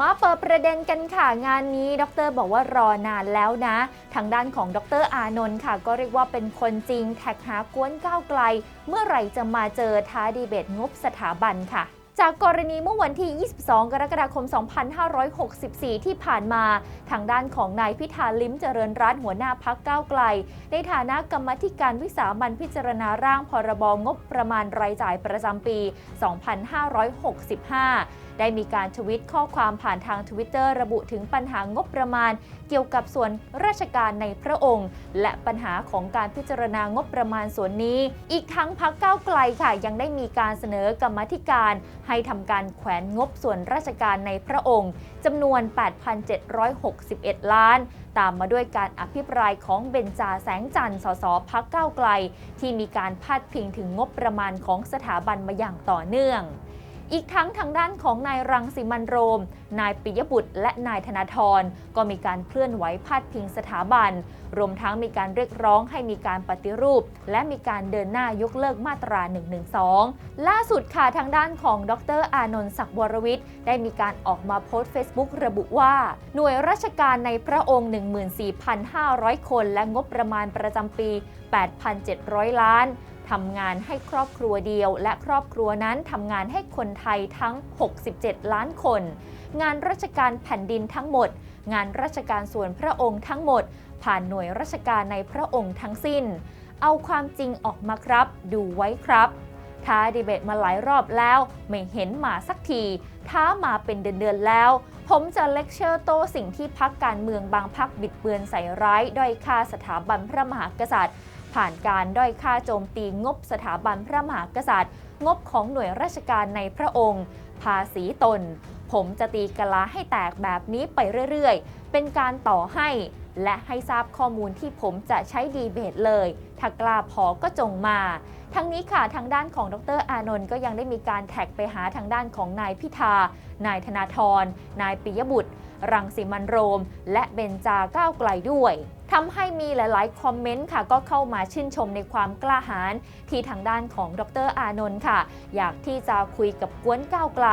มาเปิดประเด็นกันค่ะงานนี้ดรบอกว่ารอนานแล้วนะ ทางด้านของดรอานนท์ค่ะ ก็เรียกว่าเป็นคนจริงแท็กหากวนก้าวไกล เมื่อไหร่จะมาเจอท้าดีเบตงบสถาบันค่ะจากกรณีเมื่อวันที่ 22 กรกฎาคม 2564 ที่ผ่านมา ทางด้านของนายพิธาลิ้มเจริญรัตน์หัวหน้าพักก้าวไกล ในฐานะกรรมธิการวิสามันพิจารณาร่างพรบงบประมาณรายจ่ายประจำปี 2565 ได้มีการทวิตข้อความผ่านทางทวิตเตอร์ระบุถึงปัญหางบประมาณ เกี่ยวกับส่วนราชการในพระองค์ และปัญหาของการพิจารณางบประมาณส่วนนี้ อีกทั้งพักก้าวไกลค่ะ ยังได้มีการเสนอกรรมธิการ ให้ทำการแขวนงบส่วนราชการในพระองค์จำนวน 8,761 ล้าน ตามมาด้วยการอภิปรายของเบญจาแสงจันทร์สสพักก้าวไกล ที่มีการพาดพิงถึงงบประมาณของสถาบันมาอย่างต่อเนื่อง อีกทั้งทางด้านของนายรังสิมันโรม นายปิยบุตร และนายธนาธรก็มีการเคลื่อนไหวพาดพิงสถาบัน รวมทั้งมีการเรียกร้องให้มีการปฏิรูป และมีการเดินหน้ายกเลิกมาตรา 112 ล่าสุดค่ะทางด้านของดรอานนท์ศักดิ์วรวิทย์ได้มีการออกมาโพสต์ Facebook ระบุว่า หน่วยราชการในพระองค์ 14,500 คน และงบประมาณประจำปี 8,700 ล้าน ทำงานให้ครอบครัวเดียว และครอบครัวนั้นทำงานให้คนไทยทั้ง 67 ล้านคน งานราชการแผ่นดินทั้งหมด งานราชการส่วนพระองค์ทั้งหมด ผ่านหน่วยราชการในพระองค์ทั้งสิ้น เอาความจริงออกมาครับ ดูไว้ครับท้าดีเบตมาหลายรอบแล้ว ไม่เห็นมาสักที ท้ามาเป็นเดือนๆแล้ว ผมจะเลคเชอร์โตสิ่งที่พักการเมืองบางพักบิดเบือนใส่ร้าย ด้อยค่าสถาบันพระมหากษัตริย์ ผ่านการด้อยค่าโจมตีงบสถาบันพระมหากษัตริย์ งบของหน่วยราชการในพระองค์ ภาษีตน ผมจะตีกะลาให้แตกแบบนี้ไปเรื่อยๆ เป็นการต่อให้ และให้ทราบข้อมูลที่ผมจะใช้ดีเบตเลย ถ้ากล้าพอก็จงมา ทั้งนี้ค่ะทางด้านของดรอานนท์ก็ยังได้มีการแท็กไปหาทางด้านของนายพิธา นายธนาธร นายปิยบุตร รังสิมันโรม และเบนจาก้าวไกลด้วยทำให้มีหลาย ๆ คอมเมนต์ค่ะ ก็เข้ามาชื่นชมในความกล้าหาญที่ทางด้านของดรอานนท์ค่ะ อยากที่จะคุยกับกวนก้าวไกล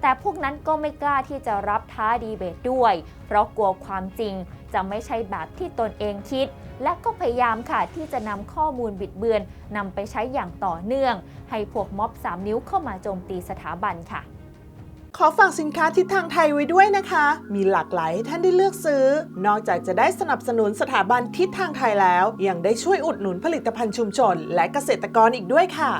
แต่พวกนั้นก็ไม่กล้าที่จะรับท้าดีเบตด้วย เพราะกลัวความจริง จะไม่ใช่แบบที่ตนเองคิด และก็พยายามค่ะที่จะนำข้อมูลบิดเบือนนำไปใช้อย่างต่อเนื่อง ให้พวกม็อบ 3 นิ้วเข้ามาโจมตีสถาบันค่ะ ขอฝากสินค้าทิศทางไทยไว้ด้วยนะคะ มีหลากหลายให้ท่านได้เลือกซื้อ นอกจากจะได้สนับสนุนสถาบันทิศทางไทยแล้ว ยังได้ช่วยอุดหนุนผลิตภัณฑ์ชุมชน และเกษตรกรอีกด้วยค่ะ